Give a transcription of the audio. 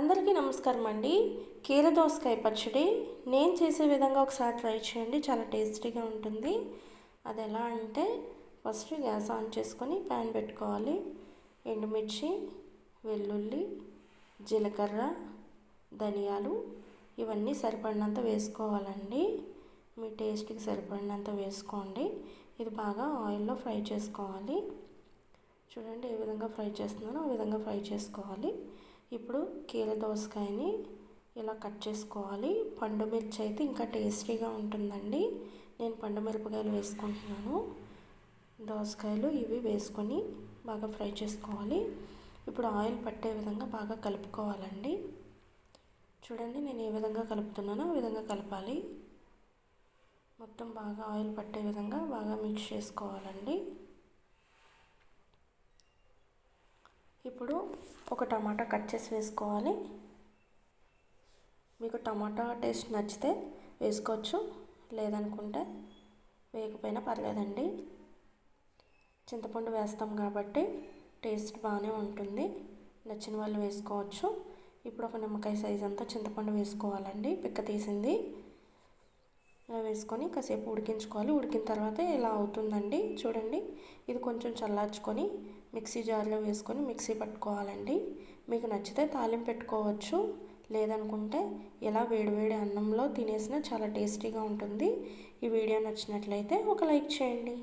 అందరికీ నమస్కారం అండి. కీరదోసకాయ పచ్చడి. నేను చేసే విధంగా ఒకసారి ట్రై చేయండి. చాలా టేస్టీగా ఉంటుంది. అది ఎలా అంటే ఫస్ట్ గ్యాస్ ఆన్ చేసుకొని ప్యాన్ పెట్టుకోవాలి. ఎండుమిర్చి వెల్లుల్లి జీలకర్ర ధనియాలు ఇవన్నీ సరిపడినంత వేసుకోవాలండి. మీ టేస్ట్కి సరిపడినంత వేసుకోండి. ఇది బాగా ఆయిల్లో ఫ్రై చేసుకోవాలి. చూడండి ఏ విధంగా ఫ్రై చేస్తున్నానో ఆ విధంగా ఫ్రై చేసుకోవాలి. ఇప్పుడు కీర దోసకాయని ఇలా కట్ చేసుకోవాలి. పండు మిర్చి అయితే ఇంకా టేస్టీగా ఉంటుందండి. నేను పండు మిరపకాయలు వేసుకుంటున్నాను. దోసకాయలు ఇవి వేసుకొని బాగా ఫ్రై చేసుకోవాలి. ఇప్పుడు ఆయిల్ పట్టే విధంగా బాగా కలుపుకోవాలండి. చూడండి నేను ఏ విధంగా కలుపుతున్నానో ఆ విధంగా కలపాలి. మొత్తం బాగా ఆయిల్ పట్టే విధంగా బాగా మిక్స్ చేసుకోవాలండి. ఇప్పుడు ఒక టమాటా కట్ చేసి వేసుకోవాలి. మీకు టమాటా టేస్ట్ నచ్చితే వేసుకోవచ్చు లేదనుకుంటే వేయకపోయినా పర్లేదండి. చింతపండు వేస్తాం కాబట్టి టేస్ట్ బాగానే ఉంటుంది నచ్చిన వాళ్ళు వేసుకోవచ్చు. ఇప్పుడు ఒక నిమ్మకాయ సైజ్ అంతా చింతపండు వేసుకోవాలండి పిక్క తీసింది. ఇలా వేసుకొని కాసేపు ఉడికించుకోవాలి. ఉడికిన తర్వాత ఇలా అవుతుందండి చూడండి. ఇది కొంచెం చల్లార్చుకొని మిక్సీ జార్లో వేసుకొని మిక్సీ పట్టుకోవాలండి. మీకు నచ్చితే తాలింపు పెట్టుకోవచ్చు. లేదనుకుంటే ఇలా వేడివేడి అన్నంలో తినేసినా చాలా టేస్టీగా ఉంటుంది. ఈ వీడియో నచ్చినట్లయితే ఒక లైక్ చేయండి.